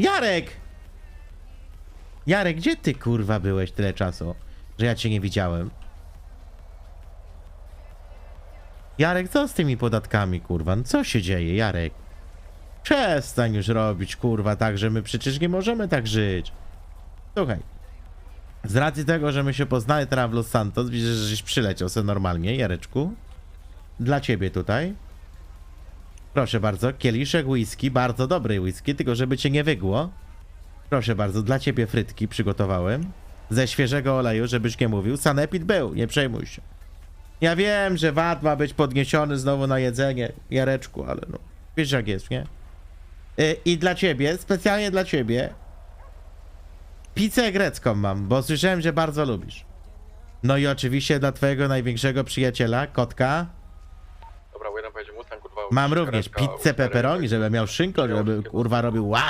Jarek! Jarek, gdzie ty kurwa byłeś tyle czasu, że ja cię nie widziałem? Jarek, co z tymi podatkami, kurwa? No co się dzieje, Jarek? Przestań już robić, kurwa, tak, że my przecież nie możemy tak żyć. Słuchaj. Z racji tego, że my się poznali teraz w Los Santos, widzę, że żeś przyleciał sobie normalnie, Jareczku. Dla ciebie tutaj. Proszę bardzo, kieliszek whisky, bardzo dobry whisky, tylko żeby cię nie wygło. Proszę bardzo, dla ciebie frytki przygotowałem. Ze świeżego oleju, żebyś nie mówił. Sanepid był, nie przejmuj się. Ja wiem, że VAT ma być podniesiony znowu na jedzenie, Jareczku, ale no, wiesz jak jest, nie? Y, I dla ciebie, specjalnie dla ciebie, pizzę grecką mam, bo słyszałem, że bardzo lubisz. No i oczywiście dla twojego największego przyjaciela, kotka, Dobra, jeden powiedział Mustang, kurwa. mam również pizzę pepperoni, rynek. żeby miał szynko, żeby kurwa robił wow,